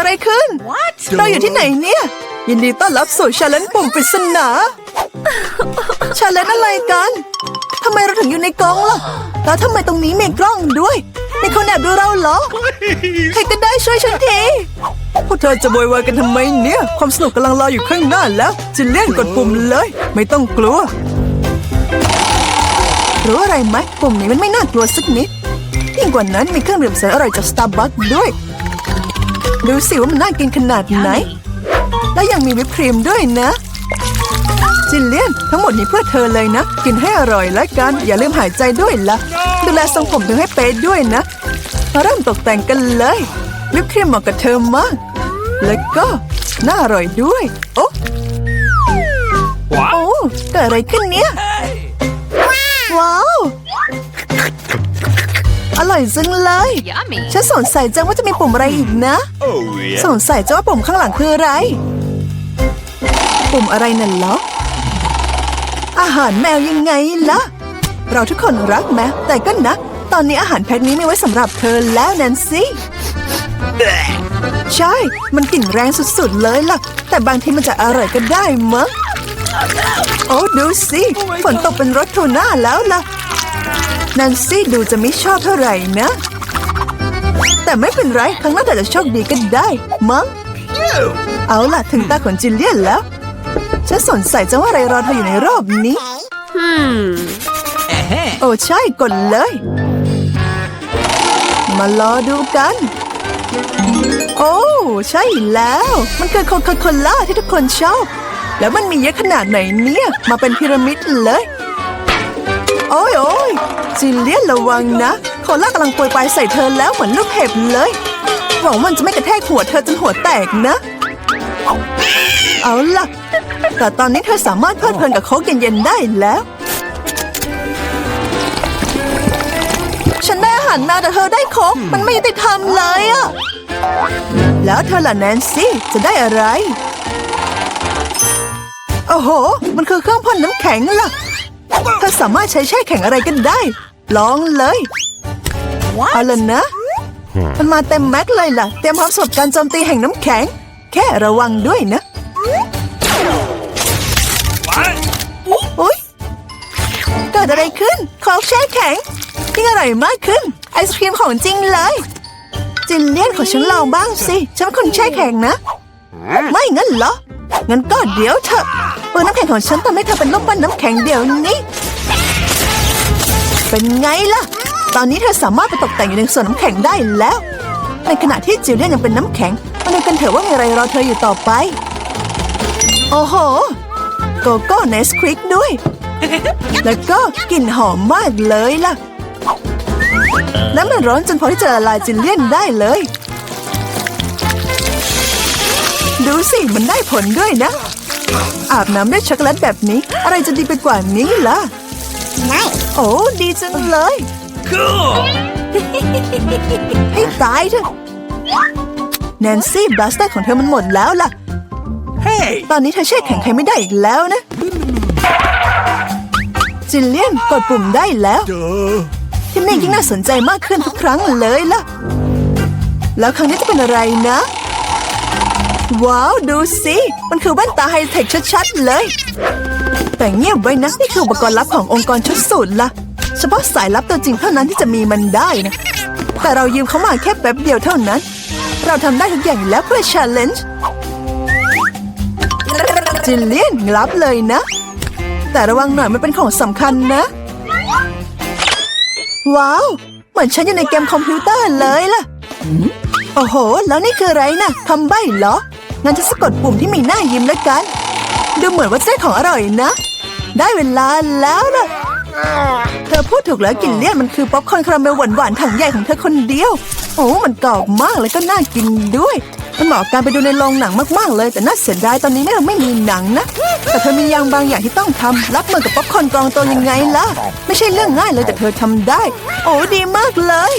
อะไรขึ้นเราอยู่ที่ไหนเนี่ย ยินดีต้อนรับสู่ชาเลนจ์ปุ่มปริศนาชาเลนจ์อะไรกันทำไมเราถึงอยู่ในกรงล่ะแล้วทำไมตรงนี้มีกล้องด้วยมีคนแอบดูเราเหรอ ใครก็ได้ช่วยฉันที พวกเธอจะโวยวายกันทำไมเนี่ย ความสนุกกำลังรออยู่ข้างหน้าแล้ว จะเล่นกดปุ่มเลย ไม่ต้องกลัว รู้อะไรไหมปุ่มนี้มันไม่น่ากลัวสักนิด ยิ่งกว่านั้นมีเครื่องดื่มแสนอร่อยจากสตาร์บัคด้วย ดูสิว่ามันน่ากินขนาดไหน และยังมีวิปครีมด้วยนะ จิลเลียนทั้งหมดนี้เพื่อเธอเลยนะ กินให้อร่อยแล้วกัน อย่าลืมหายใจด้วยละดูแลทรงผมเธอให้เป๊ะด้วยนะ มาเริ่มตกแต่งกันเลย วิปครีมเหมาะกับเธอมาก แล้วก็น่าอร่อยด้วย โอ้โอ้เกิดอะไรขึ้นเนี่ย ว้าว อร่อยจังเลย Yummy. ฉันสงสัยจังว่าจะมีปุ่มอะไรอีกนะ Oh, yeah. สงสัยจังว่าปุ่มข้างหลังคืออะไร ปุ่มอะไรนั่นเหรอ อาหารแมวยังไงล่ะ เราทุกคนรักแมวแต่ก็นะ ตอนนี้อาหารแพ็คนี้มีไว้สำหรับเธอแล้วแนนซี่ใช่ มันกลิ่นแรงสุดๆเลยล่ะ แต่บางทีมันจะอร่อยก็ได้มั้งโอ้ดูสิ ฝนตกเป็นรถทูน่าแล้วล่ะแนนซี่ดูจะไม่ชอบเท่าไหร่นะ แต่ไม่เป็นไรครั้งหน้าแต่จะโชคดีก็ได้ มั้ง เอาล่ะถึงตาของจิลเลียนแล้ว ฉันสนใส่จังว่าอะไรรอเธออยู่ในรอบนี้ โอ้ใช่กดเลย มารอดูกัน โอ้ใช่แล้ว มันคือโคคาโคล่าที่ทุกคนชอบ แล้วมันมีเยอะขนาดไหนเนี่ย มาเป็นพีระมิดเลย โอ้ยโอ้ย จิเลียนระวังนะโคล่ากำลังปรยปลายใส่เธอแล้วเหมือนลูกเห็บเลย หวังมันจะไม่กระแทกหัวเธอจนหัวแตกนะ เอาล่ะ แต่ตอนนี้เธอสามารถเพลิดเพลินกับโค้กเย็นๆได้แล้ว ฉันได้อาหารมาแต่เธอได้โค้กมันไม่ยุติธรรมเลยอะแล้วเธอล่ะแนนซี่จะได้อะไร โอ้โห มันคือเครื่องพ่นน้ำแข็งล่ะ เธอสามารถใช้แช่แข็งอะไรกันได้ ลองเลยเอาล่ะนะ มันมาเต็มแม็กซ์เลยล่ะ เตรียมพร้อมสำหรับการโจมตีแห่งน้ำแข็ง แค่ระวังด้วยนะอุ๊ยเกิดอะไรขึ้นโค้กแช่แข็งยิ่งอร่อยมากขึ้น ไอศครีมของจริงเลย จินเลียนของฉันลองบ้างสิ ฉันเป็นคนแช่แข็งนะ ไม่งั้นเหรอ งั้นก็เดี๋ยวเถอะเปิดน้ำแข็งของฉันทำให้เธอเป็นลูกปั้นน้ำแข็งเดี๋ยวนี้ เป็นไงล่ะ ตอนนี้เธอสามารถไปตกแต่งอยู่ในส่วนน้ำแข็งได้แล้ว ในขณะที่จิลเลียนยังเป็นน้ำแข็งมาดูกันเถอะว่ามีอะไรรอเธออยู่ต่อไป โอ้โห โกโก้เนสควิกด้วย แล้วก็กลิ่นหอมมากเลยล่ะและมันร้อนจนพอที่จะละลายจิลเลียนได้เลย ดูสิมันได้ผลด้วยนะ อาบน้ำด้วยช็อกโกแลตแบบนี้ อะไรจะดีไปกว่านี้ล่ะ โอ้ ดีจังเลย Cool. ให้ตายเถอะแนนซี่บลัสเตอร์ของเธอมันหมดแล้วล่ะ Hey. ตอนนี้เธอแช่แข็งใครไม่ได้อีกแล้วนะ จิลเลียนกดปุ่มได้แล้ว Duh. ที่นี่ยิ่งน่าสนใจมากขึ้นทุกครั้งเลยล่ะ แล้วครั้งนี้จะเป็นอะไรนะ ว้าว ดูสิ มันคือแว่นตาไฮเทคชัดๆเลย แต่เงียบไว้นะ นี่คืออุปกรณ์ลับขององค์กรชุดสูตรล่ะเฉพาะสายลับตัวจริงเท่านั้นที่จะมีมันได้นะ แต่เรายืมเขามาแค่แป๊บเดียวเท่านั้น เราทำได้ทุกอย่างแล้วเพื่อ challenge จิลเลียนรับเลยนะ แต่ระวังหน่อยมันเป็นของสำคัญนะ ว้าว เหมือนฉันอยู่ในเกมคอมพิวเตอร์เลยล่ะ โอ้โห แล้วนี่คืออะไรนะ่ะคำใบ้เหรอ งั้นจะสะกดปุ่มที่มีหน้ายิ้มแล้วกัน ดูเหมือนว่าจะได้ของอร่อยนะ ได้เวลาแล้วล่ะ เธอพูดถูกแล้วกลิ่นเลี่ยนมันคือป๊อปคอร์นคาราเมลหวานๆถังใหญ่ของเธอคนเดียว โอ้ มันกรอบมากแล้วก็น่ากินด้วย มันเหมาะกับการไปดูในโรงหนังมากๆเลย แต่น่าเสียดายตอนนี้เราไม่มีหนังนะ แต่เธอมีอย่างบางอย่างที่ต้องทำรับมือกับป๊อปคอร์นกองโตยังไงล่ะ ไม่ใช่เรื่องง่ายเลยแต่เธอทำได้ โอ้ดีมากเลย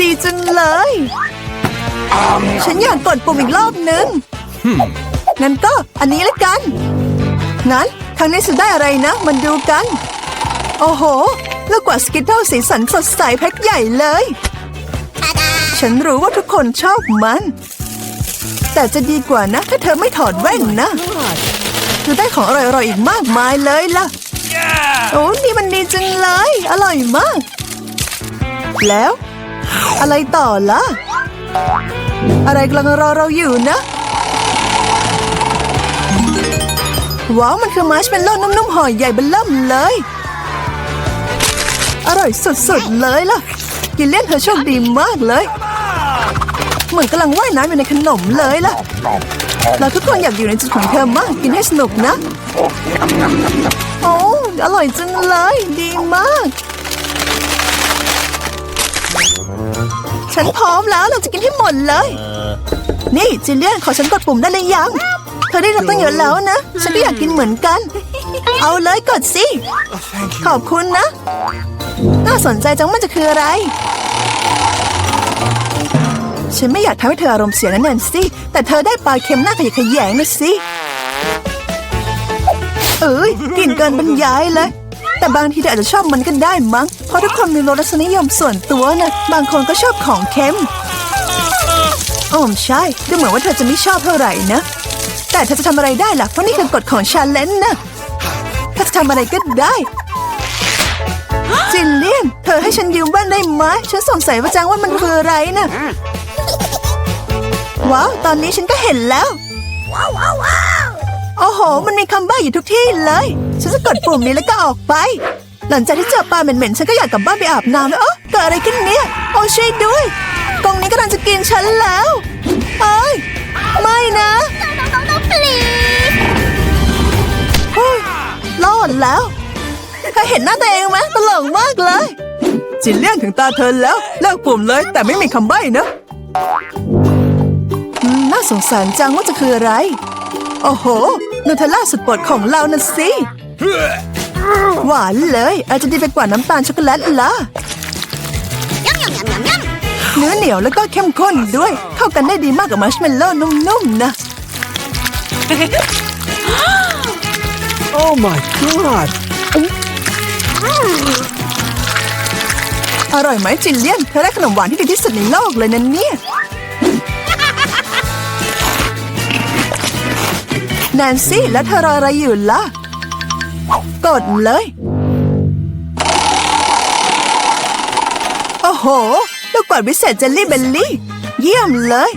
ดีจังเลย ฉันอยากกดปุ่มอีกรอบนึงงั้นก็อันนี้ละกันงั้นครั้งนี้จะได้อะไรนะ มันดูกัน โอ้โห แล้วกว่าสกิทเทิลสีสันสดใสแพ็คใหญ่เลยใฉันรู้ว่าทุกคนชอบมัน แต่จะดีกว่านะ ถ้าเธอไม่ถอดแว่นนะเธอได้ของอร่อยๆอีกมากมายเลยล่ะ Yeah! โอ้นี่มันดีจังเลย อร่อยมาก แล้ว อะไรต่อล่ะ อะไรกำลังรอเราอยู่นะ ว้าว มันคือมาร์ชเมลโล่นุ่มๆห่อใหญ่เบนเริ่มเลย อร่อยสุดๆเลยล่ะ กินเล่นเธอโชคดีมากเลย เหมือนกำลังว่ายน้ำอยู่ในขนมเลยล่ะ เราทุกคนอยากอยู่ในจุดของเธอมาก กินให้สนุกนะ โอ้อร่อยจังเลย ดีมาก ฉันพร้อมแล้วเราจะกินให้หมดเลย นี่จิลเลียนขอฉันกดปุ่มได้เลยยัง เธอได้รับตั้งเยอะแล้วนะ ฉันก็อยากกินเหมือนกัน เอาเลยกดสิ ขอบคุณนะ น่าสนใจจังมันจะคืออะไร ฉันไม่อยากทำให้เธออารมณ์เสียนั่นน่ะสิ แต่เธอได้ปลาเค็มหน้าขยะแขยงนะสิ เอ้ยกลิ่นเกินบรรยายเลย แต่บางทีเธออาจจะชอบมันก็ได้มั้ง เพราะทุกคนมีรสนิยมส่วนตัวนะบางคนก็ชอบของเค็มอ๋อใช่ดูเหมือนว่าเธอจะไม่ชอบเท่าไหร่นะ แต่เธอจะทำอะไรได้ล่ะ เพราะนี่คือกฎของชาเลนจ์นะเธอจะทำอะไรก็ได้จินเลียน เธอให้ฉันยืมแว่นได้ไหมฉันสงสัยว่าจังว่ามันคืออะไรนะว้าว ตอนนี้ฉันก็เห็นแล้ว โอ้โห มันมีคำใบ้อยู่ทุกที่เลย ฉันจะกดปุ่มนี้แล้วก็ออกไป หลังจากที่เจอปลาเหม็นๆฉันก็อยากกลับบ้านไปอาบน้ำแล้วเอ๊ะเกิดอะไรขึ้นเนี่ยโอ้ช่วยด้วยกรงนี้กำลังจะกินฉันแล้วเอ้ยไม่นะเฮ้ยรอดแล้วเคยเห็นหน้าตัวเองไหมตลกมากเลยจินเลี่ยงถึงตาเธอแล้วเลิกปุ่มเลยแต่ไม่มีคำใบ้นะน่าสงสารจังว่าจะคืออะไร โอ้โหนูเทลล่าสุดปรดของเรานะสิ หวานเลย อาจจะดีไปกว่าน้ำตาลช็อกโกแลตละเนื้อเหนียวแล้วก็เข้มข้นด้วย เข้ากันได้ดีมากกับมัชเมลโล่นุ่มๆนะ Oh my god! อร่อยไหมจินเลียน เธอได้ขนมหวานที่ดีที่สุดในโลกเลยนะเนี่ย แนนซี่ แล้วเธอรออะไรอยู่ล่ะ กดเลย โอ้โห ลูกกวาดวิเศษเจลลี่เบลลี่ เยี่ยมเลย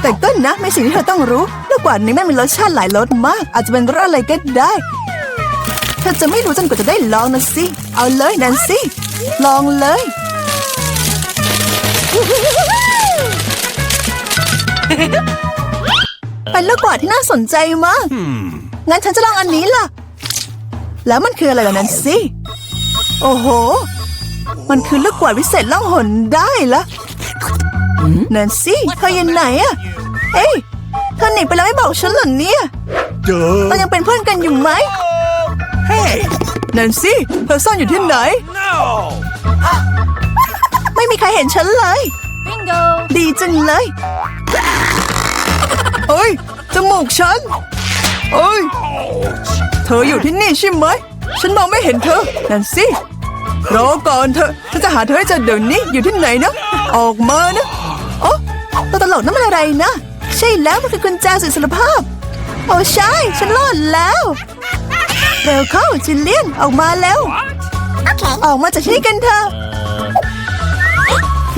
แต่ก็นะไม่สิ่งที่เธอต้องรู้ ลูกกวาดนี้แม่งมีรสชาติหลายรสมาก อาจจะเป็นรสอะไรก็ได้ เธอจะไม่รู้จนกว่าจะได้ลองนะสิ เอาเลยแนนซี่ลองเลยเป็นลูกกวาดที่น่าสนใจมาก งั้นฉันจะลองอันนี้ล่ะ แล้วมันคืออะไรล่ะแนนซี่โอ้โห มันคือลูกกวาดวิเศษล่องหนได้ละแนนซี่เธออยู่ไหนอะเอ้ยเธอหนีไปแล้วไม่บอกฉันเหรอเนี่ยเรา Duh! ยังเป็นเพื่อนกันอยู่ไหม Hey! แนนซี่เธอซ่อนอยู่ที่ไหน No! ไม่มีใครเห็นฉันเลย Bingo! ดีจังเลยเอ้ยจมูกฉัน เอ้ย เธออยู่ที่นี่ใช่ไหม ฉันมองไม่เห็นเธอ นั่นสิรอก่อนเถอฉันจะหาเธอให้เจอเดี๋ยวนี้อยู่ที่ไหนนะ ออกมานะโอ้ตัวตลกนั่นมันอะไรนะ ใช่แล้วมันคือกุญแจสุดสารภาพ โอ้ใช่ ฉันรอดแล้ว เร็วเข้าจิลเลียนออกมาแล้วออกมาจากที่นี่กันเถอะ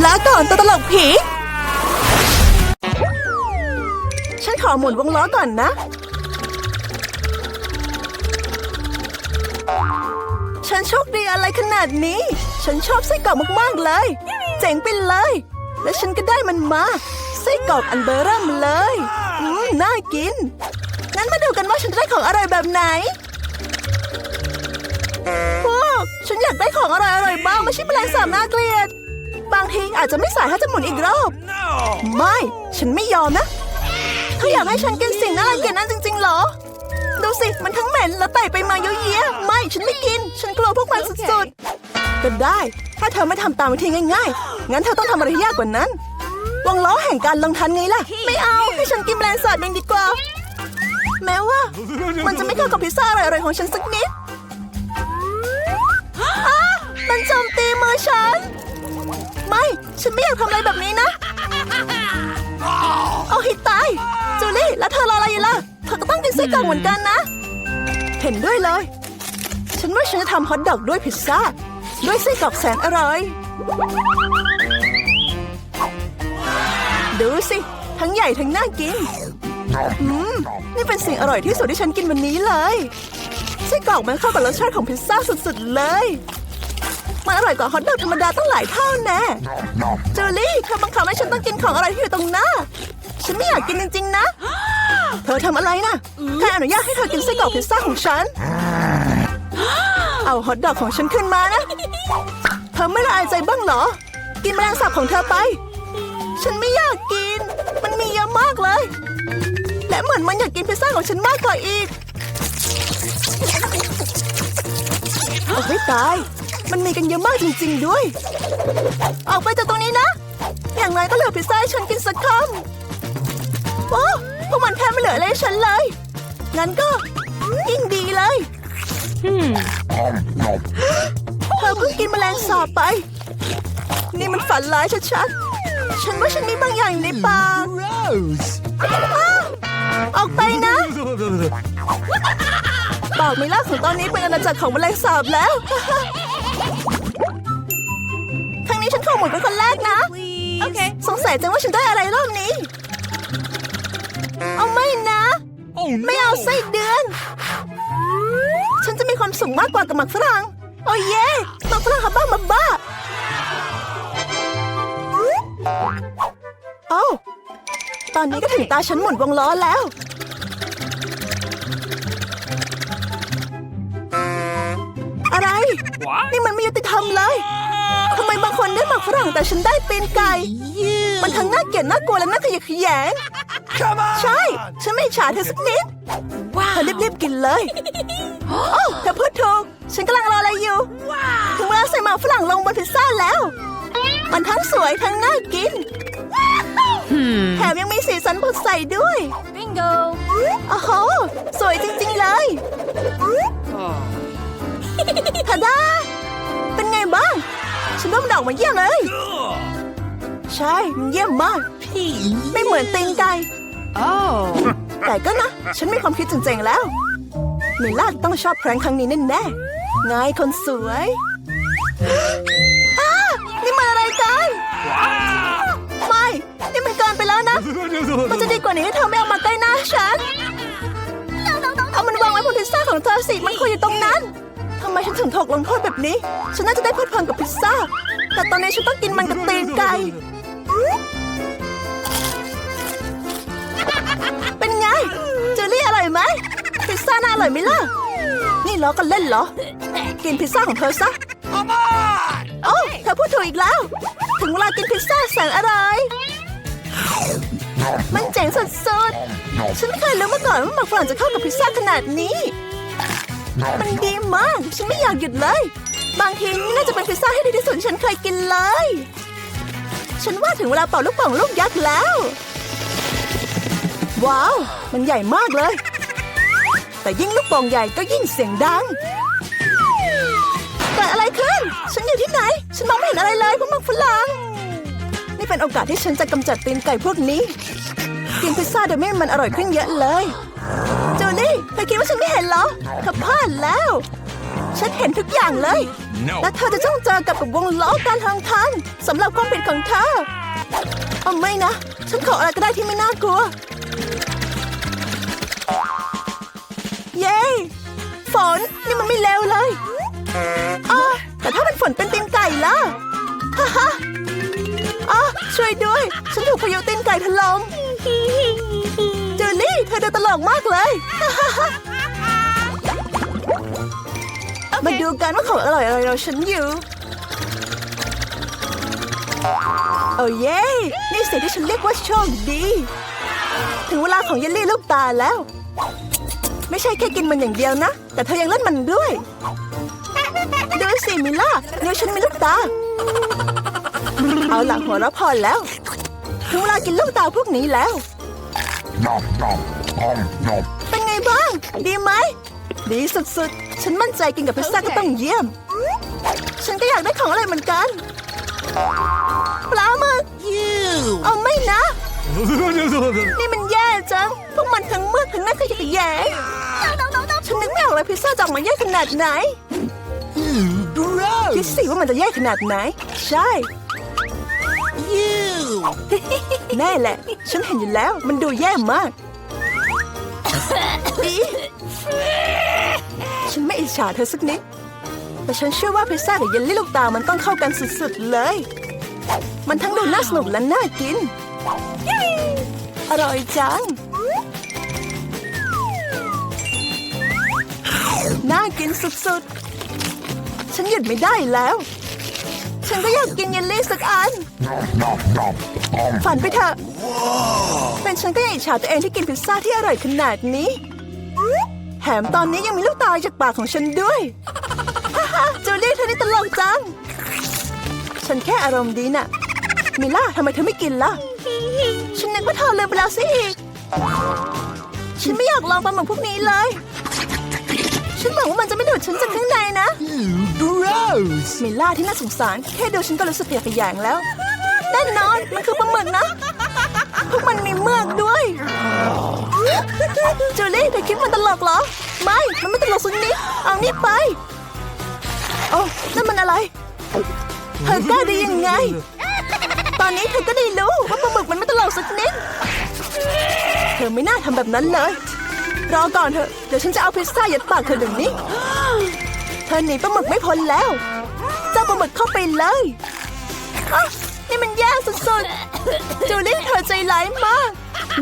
ลาก่อนตัวตลกผีฉันขอหมุนวงล้อก่อนนะ ฉันโชคดีอะไรขนาดนี้ ฉันชอบไส้กรอกมากๆเลย เจ๋งไปเลย และฉันก็ได้มันมาไส้กรอกอันเบอร์เริ่มเลยอืมน่ากิน งั้นมาดูกันว่าฉันจะได้ของอร่อยแบบไหนพวกฉันอยากได้ของอร่อยๆบ้างไม่ใช่แมลงสาบน่าเกลียด บางทีอาจจะไม่สายถ้าจะหมุนอีกรอบ No! ไม่ ฉันไม่ยอมนะเธออยากให้ฉันกินสิ่งน่ารังเกียจนั้นจริงๆเหรอ ดูสิ มันทั้งเหม็นและไต่ไปมาเยอะแยะไม่ฉันไม่กิน ฉันกลัวพวกมันสุดๆ ก็ได้ ถ้าเธอไม่ทำตามวิธีง่ายๆ งั้นเธอต้องทำอะไรที่ยากกว่านั้นวงล้อแห่งการลงทันไงล่ะ ไม่เอาให้ฉันกินแมลงสาบเองดีกว่า แม้ว่า มันจะไม่เข้ากับพิซซ่าอร่อยๆของฉันสักนิดอ้ามันโจมตีมือฉัน ไม่ ฉันไม่อยากทำอะไรแบบนี้นะ เอาให้ตาย จูลี่ แล้วเธอรออะไรอยู่ล่ะ เธอก็ต้องกินไส้กรอกเหมือนกันนะ เห็นด้วยเลย ฉันว่าฉันจะทำฮอทดอกด้วยพิซซ่า ด้วยไส้กรอกแสนอร่อย ดูสิ ทั้งใหญ่ทั้งน่ากินอืมนี่เป็นสิ่งอร่อยที่สุดที่ฉันกินวันนี้เลยไส้กรอกมันเข้ากับรสชาติของพิซซ่าสุดๆเลยมันอร่อยกว่าฮอทดอกธรรมดาตั้งหลายเท่าแน่จูลี่เธอบังคับให้ฉันต้องกินของอร่อยที่อยู่ตรงหน้า ฉันไม่อยากกินจริงๆนะ เธอทำอะไรนะใครอนุญาตให้เธอกินไส้กรอกพิซซ่าของฉัน เอาฮอทดอกของฉันขึ้นมานะ เธอไม่ละอายใจบ้างเหรอ กินแมลงสาบของเธอไป ฉันไม่อยากกิน มันมีเยอะมากเลย และเหมือนมันอยากกินพิซซ่าของฉันมากกว่าอีกโอ้ยตาย มันมีกันเยอะมากจริง ๆ ด้วย ออกไปจากตรงนี้นะ อย่างไรก็เหลือพิซซ่าให้ฉันกินสักคำโอ้ พวกมันแทบไม่เหลืออะไรให้ฉันเลย งั้นก็ยิ่งดีเลยเธอเพิ่งกินแมลงสาบไป นี่มันฝันร้ายชัดๆ ฉันว่าฉันมีบางอย่างอยู่ในปาก Rose! ออกไปนะ ปากมิล่าของตอนนี้เป็นอาณาจักรของแมลงสาบแล้ว ครั้งนี้ฉันขอหมดเป็นคนแรกนะ โอเค สงสัยจังว่าฉันได้อะไรรอบนี้ เอาไม่นะ Oh ไม่เอาไส้เดือน ฉันจะมีความสุขมากกว่ากับหมักฝรั่ง โอ้เย่หมักฝรั่งฮับบ้ามาบ้าโอ้าตอนนี้ก็ถึงตาฉันหมุนวงล้อแล้ว อะไร What? นี่มันไม่ยุติธรรมเลยทำไมบาง คนได้หมักฝรั่งแต่ฉันได้เป็นไก่ มันทั้งน่าเกลียดน่ากลัวและน่าขยะแขยง Come on! ใช่ ฉันไม่อิจฉาเธอสักนิดเธอรีบๆกินเลยโอ้เธอพูดถูก ฉันกำลังรออะไรอยู่ ถึงเวลาใส่หมากฝรั่งลงบนพิซซ่าแล้ว มันทั้งสวยทั้งน่ากิน แถมยังมีสีสันสดใสด้วย Bingo! โอ้โห สวยจริง ๆ เลยทาดาเป็นไงบ้าง ฉันว่ามันออกมาเยี่ยมเลย ใช่มันเยี่ยมมาก ไม่เหมือนตีนไก่ Oh! แต่ก็นะ ฉันมีความคิดเจ๋งๆแล้วเมล่าต้องชอบแพร้งครั้งนี้แน่ๆไงคนสวยอ้านี่มันอะไรกันไม่นี่มันเกินไปแล้วนะ มันจะดีกว่านี้ถ้าเธอไม่เอามาใกล้หน้าฉันเอามันวางไว้บนพิซซ่าของเธอสิมันควรอยู่ตรงนั้น ทำไมฉันถึงถูกลงโทษแบบนี้ ฉันน่าจะได้เพลิดเพลินกับพิซซ่า แต่ตอนนี้ฉันต้องกินมันกับตีนไก่ เป็นไง เจอรี่อร่อยไหม พิซซ่าน่าอร่อยไหมล่ะ นี่ล้อกันเล่นเหรอ กินพิซซ่าของเธอซะ Come on! โอ้เธอพูดถูกอีกแล้ว ถึงเวลากินพิซซ่าแสนอร่อย มันเจ๋งสุดๆ ฉันไม่เคยรู้มาก่อนว่าหมักฝรั่งจะเข้ากับพิซซ่าขนาดนี้ มันดีมาก ฉันไม่อยากหยุดเลย บางทีนี่น่าจะเป็นพิซซ่าที่ดีที่สุดฉันเคยกินเลย ฉันว่าถึงเวลาเป่าลูกป่องลูกยักษ์แล้ว ว้าว มันใหญ่มากเลย แต่ยิ่งลูกป่งใหญ่ก็ยิ่งเสียงดังเกิดอะไรขึ้น ฉันอยู่ที่ไหน ฉันมองไม่เห็นอะไรเลยเพราะมักฝรั่งนี่เป็นโอกาสที่ฉันจะกำจัดตีนไก่พวกนี้ กินพิซซ่าโดยไม่มันอร่อยขึ้นเยอะเลยจูลี่ เธอคิดว่าฉันไม่เห็นเหรอเธอพลาดแล้ว ฉันเห็นทุกอย่างเลย No! และเธอจะต้องเจอกับกับวงล้อการทางทันสำหรับความผิดของเธอเอาไม่นะ ฉันขออะไรก็ได้ที่ไม่น่ากลัว เย้ ฝนนี่มันไม่เลวเลยอ๋อแต่ถ้าเป็นฝนเป็นตีนไก่ล่ะ ฮ่าฮ่าอ๋อช่วยด้วย ฉันถูกพายุตีนไก่ถล่มเจ อรี่เธอดูตลกมากเลยฮ่าฮ่าฮ่ามาดูกันว่าของอร่อยอะไรเราฉันอยู่ โอ้เย้นี่สิ่งที่ฉันเรียกว่าโชคดี ถึงเวลาของเยลลี่ลูกตาแล้ว ไม่ใช่แค่กินมันอย่างเดียวนะ แต่เธอยังเล่นมันด้วยดูสิมิล่านิ้วฉันมีลูกตา เอาหลังหัวเราะพอแล้ว ถึงเวลากินลูกตาพวกนี้แล้ว Nom nom nom nom. เป็นไงบ้าง ดีไหม ดีสุดๆ ฉันมั่นใจกินกับพิซซ่าก็ต้องเยี่ยม ฉันก็อยากได้ของอะไรเหมือนกัน ปลาหมึกเอาไม่นะ นี่มันแย่จัง พวกมันทั้งเมือกทั้งหน้าขยะแขยงฉันนึกไม่ออกเลยพิซซ่าจะออกมาแย่ขนาดไหนคิดสิว่ามันจะแย่ขนาดไหน ใช่แน่แหละ ฉันเห็นอยู่แล้ว มันดูแย่มากอี ฉันไม่อิจฉาเธอสักนิด แต่ฉันเชื่อว่าพิซซ่ากับเยลลี่ลูกตาลมันต้องเข้ากันสุดๆเลย มันทั้งดูน่าสนุกและน่ากิน อร่อยจัง น่ากินสุดๆ ฉันหยุดไม่ได้แล้ว ฉันก็อยากกินเยลลี่สักอัน Nom nom nom. Om ฝันไปเถอะ เป็นฉันก็ยังอิจฉาตัวเองที่กินพิซซ่าที่อร่อยขนาดนี้ แถมตอนนี้ยังมีลูกตาจากปากของฉันด้วยฮ่าฮ่าจูลี่เธอนี่ตลกจัง ฉันแค่อารมณ์ดีน่ะ มิล่าทำไมเธอไม่กินล่ะ ฉันนึกว่าเธอลืมไปแล้วซะอีก ฉันไม่อยากลองปลาหมึกพวกนี้เลย ฉันหวังว่ามันจะไม่ดูดฉันจากข้างในนะ Gross. มิล่าที่น่าสงสาร แค่ดูฉันก็รู้สึกอยากขยงแล้วแน่นอนมันคือปลาหมึกนะ พวกมันมีเมือกด้วย จูลี่เธอคิดมันตลกเหรอ ไม่ มันไม่ตลกสักนิดเอานี่ไป โอ้นั่นมันอะไร เธอกล้าได้ยังไง ตอนนี้เธอก็ได้รู้ว่าปลาหมึกมันไม่ตลกสักนิด เธอไม่น่าทำแบบนั้นเลย รอก่อนเถอะ เดี๋ยวฉันจะเอาพิซซ่ายัดปากเธอเดี๋ยวนี้ เธอหนีปลาหมึกไม่พ้นแล้ว เจ้าปลาหมึกเข้าไปเลย นี่มันแย่สุดๆ จูลี่เธอใจร้ายมาก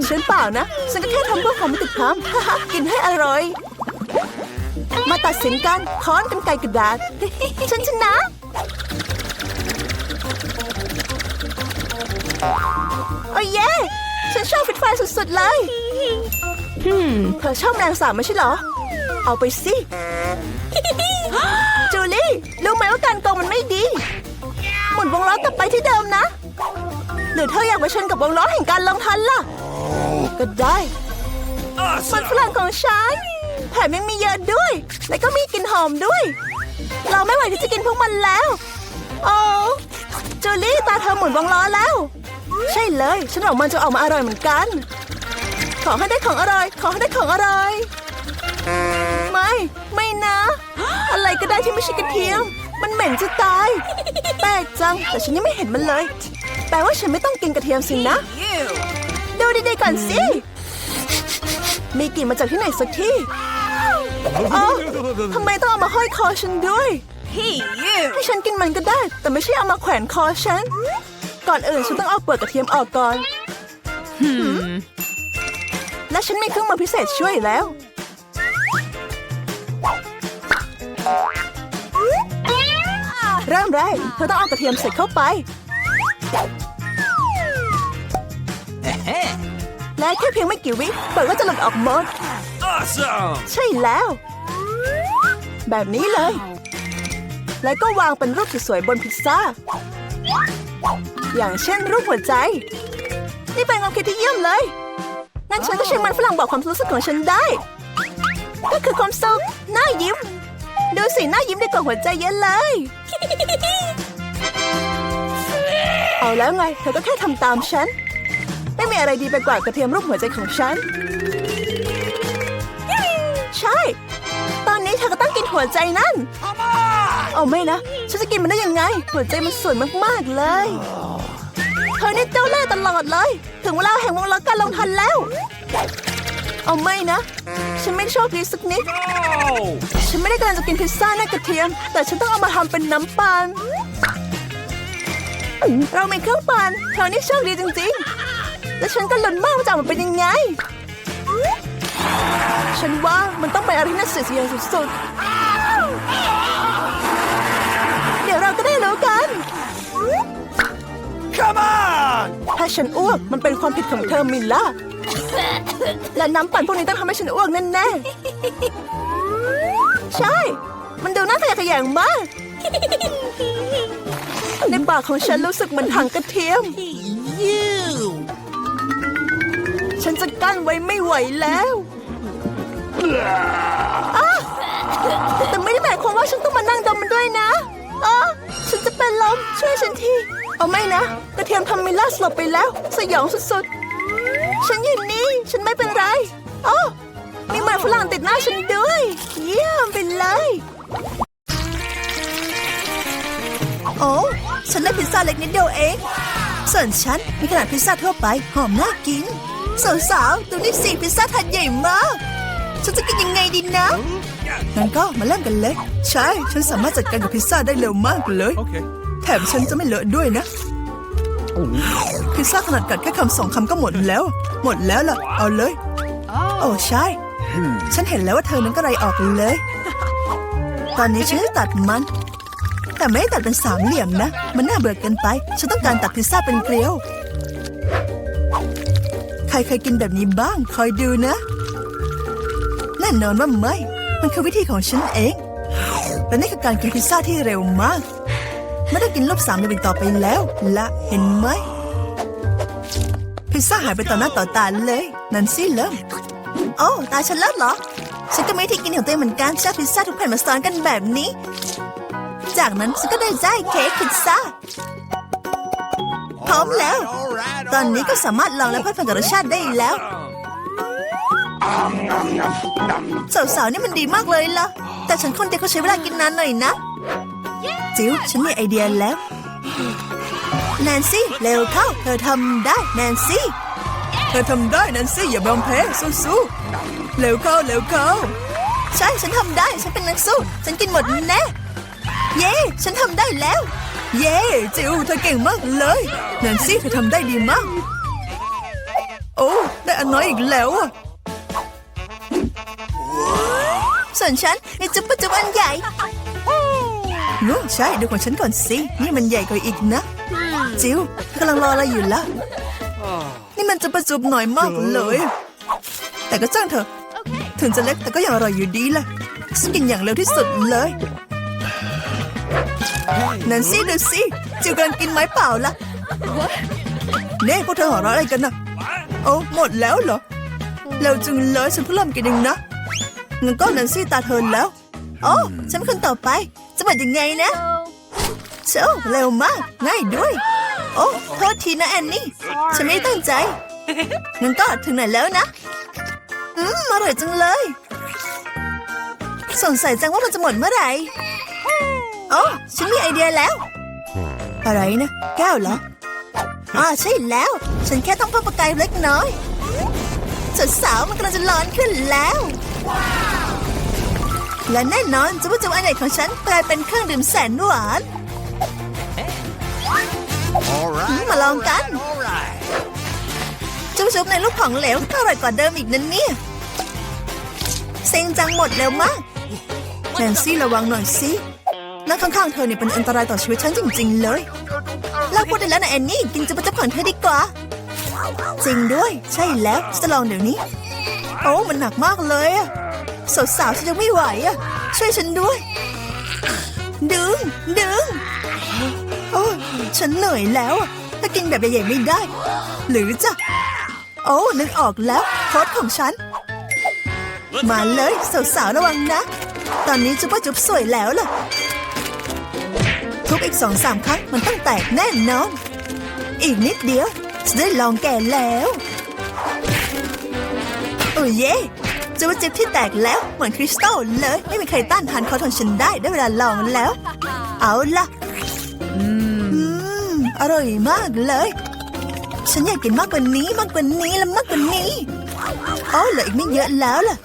ฉันเปล่านะ ฉันก็แค่ทำเพื่อความม่ติดค้ำกินให้อร่อย มาตัดสินกันค้อนกันไกรกระดาษ ฉันชนะโอ้ยเย่ฉันชอบฟิตไฟสุดๆเลย เธอชอบแมลงสาบไม่ใช่เหรอ เอาไปสิ จูลี่ รู้ไหมว่าการโกงมันไม่ดี หมุนวงล้อกลับไปที่เดิมนะ หรือเธออยากไปชนกับวงล้อแห่งการลงทันล่ะ ก็ได้มัน Awesome. ฝรั่งของฉัน แถมยังมีเยอะด้วย และก็มีกลิ่นหอมด้วย เราไม่ไหวที่จะกินพวกมันแล้ว โอ้จูลี่ตาเธอหมุนวงล้อแล้ว ใช่เลย ฉันหวังมันจะออกมาอร่อยเหมือนกัน ขอให้ได้ของอร่อย ขอให้ได้ของอร่อย ไม่ ไม่นะ อะไรก็ได้ที่ไม่ใช่กระเทียม มันเหม็นจะตาย แปลกจัง แต่ฉันยังไม่เห็นมันเลย แปลว่าฉันไม่ต้องกินกระเทียมสินะ ดูดีๆก่อนสิ มีกลิ่นมาจากที่ไหนสักที่เอ้าทำไมต้องเอามาห้อยคอฉันด้วยให้ฉันกินมันก็ได้ แต่ไม่ใช่เอามาแขวนคอฉัน ก่อนอื่นฉันต้องเอาเปลือกกระเทียมออกก่อน และฉันมีเครื่องมือพิเศษช่วยแล้ว เริ่มแรกเธอต้องเอากระเทียมใส่เข้าไป และแค่เพียงไม่กี่วิเปลือกก็จะหลุดออกหมด Awesome. ใช่แล้ว แบบนี้เลย แล้วก็วางเป็นรูปสวยๆบนพิซซ่า อย่างเช่นรูปหัวใจ นี่เป็นความคิดที่เยี่ยมเลย งั้นฉันก็ใช้มันฝรั่งบอกความรู้สึกของฉันได้ ก็คือความสุขหน้ายิ้ม ดูสิหน้ายิ้มได้กว่าหัวใจเยอะเลย เอาแล้วไง เธอก็แค่ทำตามฉัน ไม่มีอะไรดีไปกว่ากระเทียมรูปหัวใจของฉัน ใช่ ตอนนี้เธอก็ต้องกินหัวใจนั่น Come on. เอาไม่นะ ฉันจะกินมันได้ยังไง หัวใจมันสวยมากๆเลย เธอนี่เจ้าเล่ห์ตลอดเลย ถึงเวลาแห่งวงล้อการลงทันแล้ว เอาไม่นะ ฉันไม่โชคดีสักนิด ฉันไม่ได้กำลังจะกินพิซซ่าหน้ากระเทียม แต่ฉันต้องเอามาทำเป็นน้ำปันเรามีเครื่องปันเธอนี่โชคดีจริงๆ และฉันก็ลุ้นมากว่าจะออกมาเป็นยังไง ฉันว่ามันต้องเป็นอะไรที่น่าเสียดสีสุดๆ Come on. ถ้าฉันอ้วกมันเป็นความผิดของเธอมิลล่า และน้ำปั่นพวกนี้ต้องทำให้ฉันอ้วกแน่ๆ ใช่ มันดูน่าขยะแขยงมาก ในปากของฉันรู้สึกเหมือนถังกระเทียม ฉันจะกั้นไว้ไม่ไหวแล้วแต่ไม่ได้หมายความว่าฉันต้องมานั่งดมมันด้วยนะอ๋อฉันจะเป็นลมช่วยฉันที เอาไม่นะกระเทียมทำมิลล่าสลบไปแล้ว สยองสุดๆ ฉันอยู่นี่ ฉันไม่เป็นไรโอ้มีมันฝรั่งติดหน้าฉันด้วย เยี่ยมไปเลย โอ้ฉันได้พิซซ่าเล็กนิดเดียวเองส่วนฉันมีขนาดพิซซ่าทั่วไป หอมน่ากินสาวๆดูนี่สิพิซซ่าถาดใหญ่มากฉันจะกินยังไงดีนะงั้นก็มาเริ่มกันเลย ใช่ ฉันสามารถจัดการกับพิซซ่าได้เร็วมากเลย Okay. แถมฉันจะไม่เลอะด้วยนะพิซซ่าขนาดกัดแค่คำสองคำก็หมดแล้ว หมดแล้วล่ะ เอาเลย โอ้ใช่ ฉันเห็นแล้วว่าเธอนั้นก็ไรออกเลย ตอนนี้ฉันจะตัดมัน แต่ไม่ได้ตัดเป็นสามเหลี่ยมนะ มันน่าเบื่อเกินไป ฉันต้องการตัดพิซซ่าเป็นเกลียว ใครเคยกินแบบนี้บ้าง คอยดูนะ แน่นอนว่าไม่ มันคือวิธีของฉันเอง และนี่คือการกินพิซซ่าที่เร็วมาก ไม่ได้กินรูปสามเหลี่ยมอีกต่อไปแล้ว ละเห็นไหมพิซซ่าหายไปต่อหน้าต่อตาเลยนันซี่เริ่มโอ้ตาฉันแล้วเหรอ ฉันก็ไม่ที่กินของตัวเองเหมือนกันชอบพิซซ่าทุกแผ่นมาซ้อนกันแบบนี้ จากนั้นฉันก็ได้ได้เค้กพิซซ่าพร้อมแล้ว ตอนนี้ก็สามารถลองและเพลิดเพลินกับรสชาติได้แล้วสาวๆนี่มันดีมากเลยล่ะ แต่ฉันคนเดียวเขาใช้เวลากินนานหน่อยนะ จิ๋วฉันมีไอเดียแล้ว แนนซี่ เร็วเข้า เธอทำได้แนนซี่ เธอทำได้แนนซี่ อย่ายอมแพ้สู้ๆเร็วเข้าเร็วเข้า ใช่ฉันทำได้ฉันเป็นนักสู้ ฉันกินหมดแน่เย้ ฉันทำได้แล้ว เย้ จิ๋วเธอเก่งมากเลยแนนซี่เธอทำได้ดีมาก โอ้ได้อันน้อยอีกแล้วอะส่วนฉันมีจุ๊บจุ๊บอันใหญ่ นู้ใช่ดูของฉันก่อนสิ นี่มันใหญ่กว่าอีกนะ จิวกำลังรออะไรอยู่ล่ะนี่มันจะประจุบหน่อยมากเลย แต่ก็จ้างเถอะถึงจะเล็กแต่ก็ยังอร่อยอยู่ดีแหละฉันกินอย่างเร็วที่สุดเลยนันซี่ดูสิจิวกำลังกินไม้เปล่าล่ะเน่พวกเธอหัวเราะอะไรกันนะโอ้หมดแล้วเหรอเร็วจังเลยฉันเพิ่งเริ่มกินเองนะงั้นก็นันซี่ตาเธอแล้วโอ้ฉันเป็นคนต่อไป จะเป็นยังไงนะโชเร็วมาก ง่ายด้วย โอ้โทษทีนะแอนนี่ ฉันไม่ตั้งใจงั้นก็ถึงไหนแล้วนะ อืมอร่อยจังเลย สงสัยจังว่ามันจะหมดเมื่อไหร่โอ้ฉันมีไอเดียแล้ว อะไรนะ แก้วเหรออ่าใช่แล้ว ฉันแค่ต้องเพิ่มประกายเล็กน้อยสสาวๆมันกำลังจะร้อนขึ้นแล้ว และแน่นอนจุ๊บจุ๊บอันไหนของฉันกลายเป็นเครื่องดื่มแสนหวาน All right. มาลองกัน All right. จุ๊บจุ๊บในลูกของเหลวก็อร่อยกว่าเดิมอีกนั่นเนี่ยเซ็งจังหมดเร็วมากแนนซี่ระวังหน่อยสินั่งข้างๆเธอเนี่ยเป็นอันตรายต่อชีวิตฉันจริงๆเลยเลิกพูดได้แล้วนะแอนนี่กินจุ๊บจุ๊บของเธอดีกว่า จริงด้วย ใช่แล้วฉันจะลองเดี๋ยวนี้ โอ้มันหนักมากเลยอะ สาวๆฉันยังไม่ไหวอะ ช่วยฉันด้วย ดึง ดึง โอ้ฉันเหนื่อยแล้วอะถ้ากินแบบใหญ่ๆไม่ได้ หรือจะโอ้นึกออกแล้วโค้ดของฉัน มาเลยสาวๆระวังนะ ตอนนี้จุ๊บจุ๊บสวยแล้วล่ะ ทุบอีกสองสามครั้งมันต้องแตกแน่นอนอีกนิดเดียวจะได้ลองแก่แล้ว โอ้เย่ จุ๊บว่าจุ๊บที่แตกแล้วเหมือนคริสตัลเลย ไม่มีใครต้านทานเขาของฉันได้ได้เวลาลองแล้ว เอาล่ะอืมอร่อยมากเลย ฉันอยากกินมากกว่านี้มากกว่านี้และมากกว่านี้โอ้เหลืออีกไม่เยอะแล้วล่ะ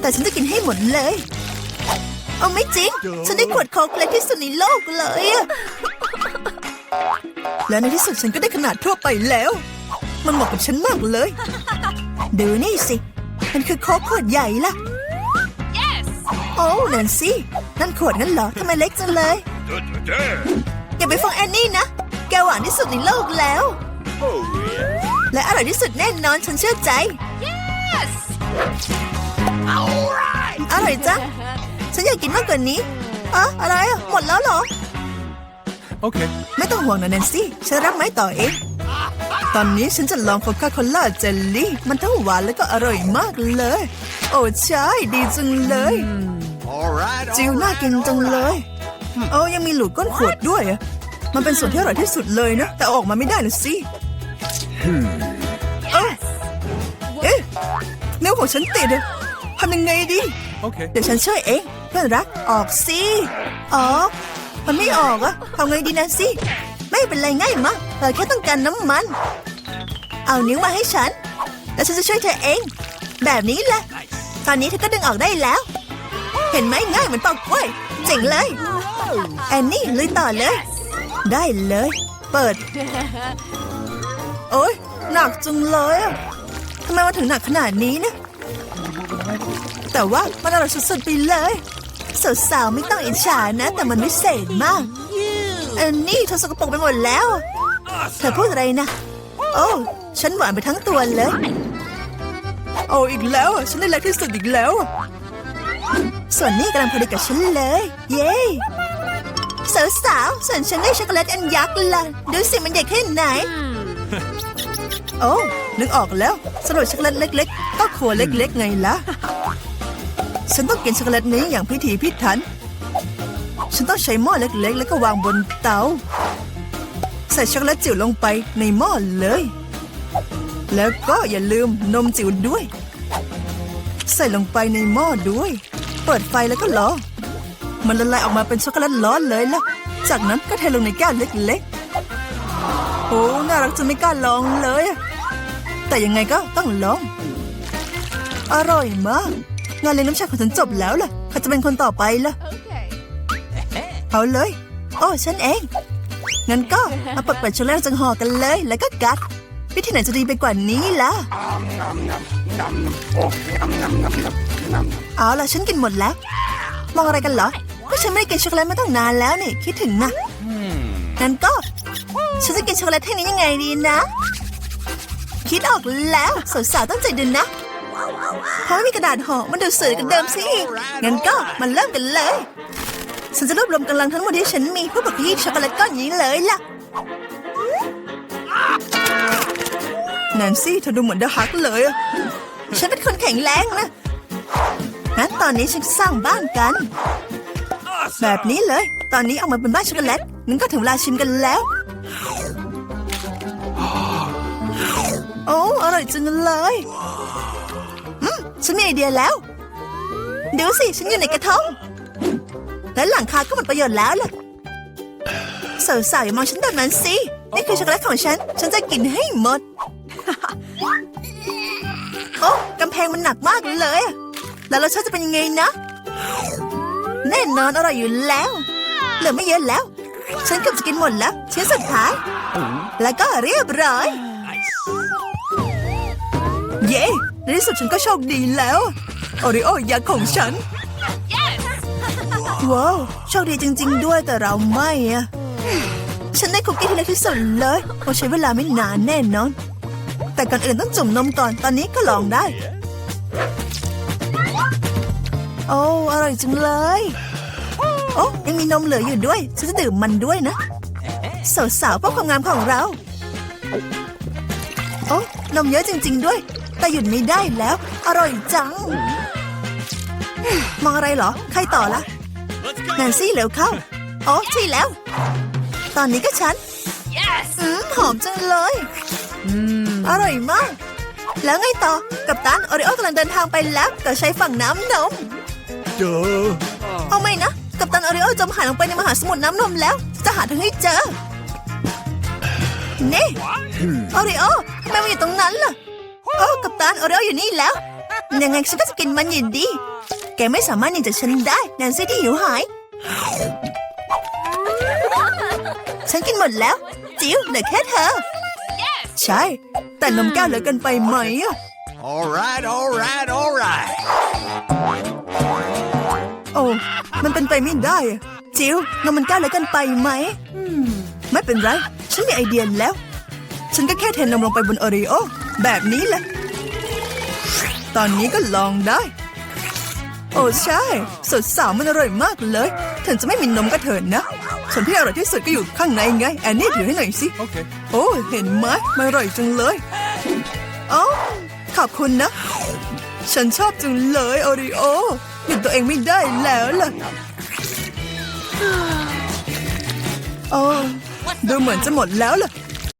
แต่ฉันจะกินให้หมดเลยเอาไม่จริง ฉันได้ขวดโค้กเล็กที่สุดในโลกเลยอะแล้วในที่สุดฉันก็ได้ขนาดทั่วไปแล้ว มันเหมาะกับฉันมากเลย ดูนี่สิ มันคือโค้กขวดใหญ่ล่ะ Yes! โอ้นันซี่นั่นขวดงั้นเหรอทำไมเล็กจังเลย อย่าไปฟังแอนนี่นะ แกหวานที่สุดในโลกแล้ว Oh, yeah. และอร่อยที่สุดแน่นอนฉันเชื่อใจ Yes! อร่อยจังฉันอยากกินมากกว่านี้อะอะไรอะหมดแล้วเหรอ Okay. ไม่ต้องห่วงนะแนนซี่ ฉันรับไม้ต่อเอง ตอนนี้ฉันจะลองโคคาโคล่าเจลลี่ มันทั้งหวานและก็อร่อยมากเลย โอ้ใช่ดีจังเลย All right. จิวน่ากินจังเลยโอ้ยังมีหลูกก้นขวดด้วยอะมันเป็นส่วนที่อร่อยที่สุดเลยนะแต่เอาออกมาไม่ได้นะสิเอ้าเอ๊ะนิ้วของฉันติดอะทำยังไงดี Okay. เดี๋ยวฉันช่วยเองเพื่อนรักออกสิออก มันไม่ออกอะทำไงดีนะสิ ไม่เป็นไรง่ายมากเธอแค่ต้องการน้ำมัน เอานิ้วมาให้ฉัน แล้วฉันจะช่วยเธอเอง แบบนี้แหละ ตอนนี้เธอก็ดึงออกได้แล้ว เห็นไหมง่ายเหมือนป่ากล้วยเจ๋งเลย แอนนี่ลุยต่อเลย ได้เลย เปิด โอ๊ยหนักจังเลยอะทำไมมันถึงหนักขนาดนี้นะ แต่ว่ามันอร่อยสุดๆไปเลย สาวๆไม่ต้องอิจฉานะ แต่มันไม่เศษมาก อันนี้เธอสกปรกไปหมดแล้ว เธอพูดอะไรนะ โอ้ฉันหวานไปทั้งตัวเลย โอ้อีกแล้วอะฉันได้เล็กที่สุดอีกแล้วอะส่วนนี้กำลังพอดีกับฉันเลย เย้สาวๆส่วนฉันได้ช็อกโกแลตอันยักษ์ล่ะดูสิมันใหญ่แค่ไหน โอ้นึกออกแล้วสำหรับช็อกโกแลตเล็ก ๆ ก็ครัวเล็ก ๆ ไงล่ะ ฉันต้องกินช็อกโกแลตนี้อย่างพิถีพิถัน ฉันต้องใช้หม้อเล็กๆ แล้วก็วางบนเตา ใส่ช็อกโกแลตจิ๋วลงไปในหม้อเลย แล้วก็อย่าลืมนมจิ๋วด้วย ใส่ลงไปในหม้อด้วย เปิดไฟแล้วก็รอ มันละลายออกมาเป็นช็อกโกแลตร้อนเลยล่ะ จากนั้นก็เทลงในแก้วเล็กๆ โอ้น่ารักจนไม่กล้าลองเลย แต่ยังไงก็ต้องลอง อร่อยมาก งานเลี้ยงน้ำชาของฉันจบแล้วล่ะใครจะเป็นคนต่อไปล่ะ เอาเลย โอ้ฉันเอง งั้นก็มาปิดปิดช็อกโกแลตจังหอกันเลย แล้วก็กัดวิธีไหนจะดีไปกว่านี้ล่ะ เอาล่ะฉันกินหมดแล้ว มองอะไรกันเหรอ ก็ฉันไม่ได้กินช็อกโกแลตมาตั้งนานแล้วนี่คิดถึงนะงั้นก็ ฉันจะกินช็อกโกแลตแท่นี้ยังไงดีนะ คิดออกแล้วสาวๆต้องใจดูนะเพราะม่มีกระดาษห่อมันดูสวยกันเดิมสิงั้นก็มาเริ่มกันเลย ฉันจะรวบรวมกำลังทั้งหมดที่ฉันมีเพื่อบักยี่ช็อกโกแลตก้อนนี้เลยล่ะแนนซี่เธอดูเหมือนเดอะฮักเลย ฉันเป็นคนแข็งแรงนะ งั้นตอนนี้ฉันจะสร้างบ้านกัน แบบนี้เลย ตอนนี้เอามาเป็นบ้านช็อกโกแลตงั้นก็ถึงเวลาชิมกันแล้ว โอ้อร่อยจังเลยฉันมีไอเดียแล้ว เดูสิ ฉันอยู่ในกระทง และหลังคาก็หมดประโยชน์แล้วล่ะสาวๆอย่ามองฉันแบบนั้นสิ นี่คือช็อกโกแลตของฉัน ฉันจะกินให้หมด โอ้กำแพงมันหนักมากเลย แล้วรสชาติจะเป็นยังไงนะ แน่นอนอร่อยอยู่แล้ว เหลือไม่เยอะแล้ว ฉันเกือบจะกินหมดแล้วชิ้นสุดท้าย แล้วก็เรียบร้อย เย้ในที่สุดฉันก็โชคดีแล้ว โอริโอยักษ์ของฉัน Yes. ว้าวโชคดีจริง ๆ ด้วยแต่เราไม่อะฉันได้คุกกี้ที่เล็กที่สุดเลยคงใช้เวลาไม่นานแน่นอน แต่ก่อนอื่นต้องจุ่มนมก่อนตอนนี้ก็ลองได้ โอ้อร่อยจังเลย โอ้ยังมีนมเหลืออยู่ด้วย ฉันจะดื่มมันด้วยนะสาวๆพื่อความงามของเรา โอ้นมเยอะจริง ๆ ด้วย แต่หยุดไม่ได้แล้ว อร่อยจัง มองอะไรเหรอ ใครต่อละ แนนซี่เร็วเข้า โอ้ใช่แล้ว ตอนนี้ก็ฉัน Yes. อืมหอมจังเลยอร่อยมาก แล้วไงต่อ กับตันโอริโอกำลังเดินทางไปแล้วแต่ใช้ฝั่งน้ำนม Duh. เอาไม่นะ กับตันโอริโอจมหายลงไปในมหาสมุทรน้ำนมแล้ว จะหาเธอให้เจอ นี่ โอริโอทำไมมันอยู่ตรงนั้นล่ะ โอ้กับตันโอริโออยู่นี่แล้ว ยังไงฉันก็จะกินมันอยู่ดี แกไม่สามารถหนีจากฉันได้แนนซี่ที่หิวหาย ฉันกินหมดแล้ว จิ๋วเหลือแค่เธอ Yes. ใช่ แต่นมแก้วเหลือเกันไปไหมอะ All right, all right, all right. โอ้ มันเป็นไปไม่ได้อะจิ๋วนมมันแก้วเหลือเกันไปไหม ไม่เป็นไร ฉันมีไอเดียแล้ว ฉันก็แค่เทนมลงไปบนโอรีโอ แบบนี้แหละ ตอนนี้ก็ลองได้ โอ้ใช่สดสาวมันอร่อยมากเลยถึงจะไม่มีนมก็เถินนะ ส่วนที่อร่อยที่สุดก็อยู่ข้างในไง แอนนี่ถือให้หน่อยสิ Okay. โอ้เห็นไหมมันอร่อยจังเลยโอ้ขอบคุณนะ ฉันชอบจังเลยโอริโอหยุดตัวเองไม่ได้แล้วล่ะโอ้ดูเหมือนจะหมดแล้วล่ะ